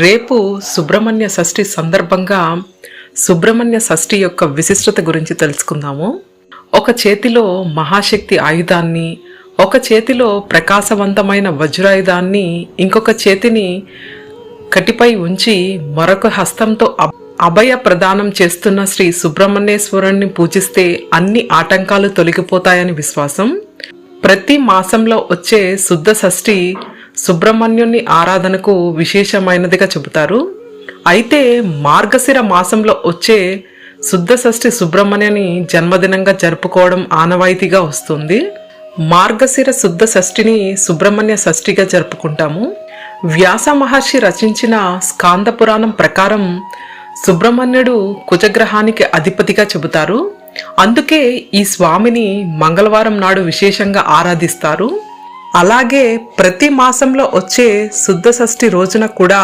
రేపు సుబ్రహ్మణ్య షష్ఠి సందర్భంగా సుబ్రహ్మణ్య షష్ఠి యొక్క విశిష్టత గురించి తెలుసుకుందాము. ఒక చేతిలో మహాశక్తి ఆయుధాన్ని ఒక చేతిలో ప్రకాశవంతమైన వజ్రాయుధాన్ని ఇంకొక చేతిని కటిపై ఉంచి మరొక హస్తంతో అబ్- అభయ ప్రదానం చేస్తున్న శ్రీ సుబ్రహ్మణ్యేశ్వరుణ్ణి పూజిస్తే అన్ని ఆటంకాలు తొలగిపోతాయని విశ్వాసం. ప్రతి మాసంలో వచ్చే శుద్ధ షష్ఠి సుబ్రహ్మణ్యుని ఆరాధనకు విశేషమైనదిగా చెబుతారు. అయితే మార్గశిర మాసంలో వచ్చే శుద్ధ షష్ఠి సుబ్రహ్మణ్యని జన్మదినంగా జరుపుకోవడం ఆనవాయితీగా వస్తుంది. మార్గశిర శుద్ధ షష్ఠిని సుబ్రహ్మణ్య షష్ఠిగా జరుపుకుంటాము. వ్యాస మహర్షి రచించిన స్కాంద పురాణం ప్రకారం సుబ్రహ్మణ్యుడు కుజగ్రహానికి అధిపతిగా చెబుతారు. అందుకే ఈ స్వామిని మంగళవారం నాడు విశేషంగా ఆరాధిస్తారు. అలాగే ప్రతి మాసంలో వచ్చే శుద్ధ షష్ఠి రోజున కూడా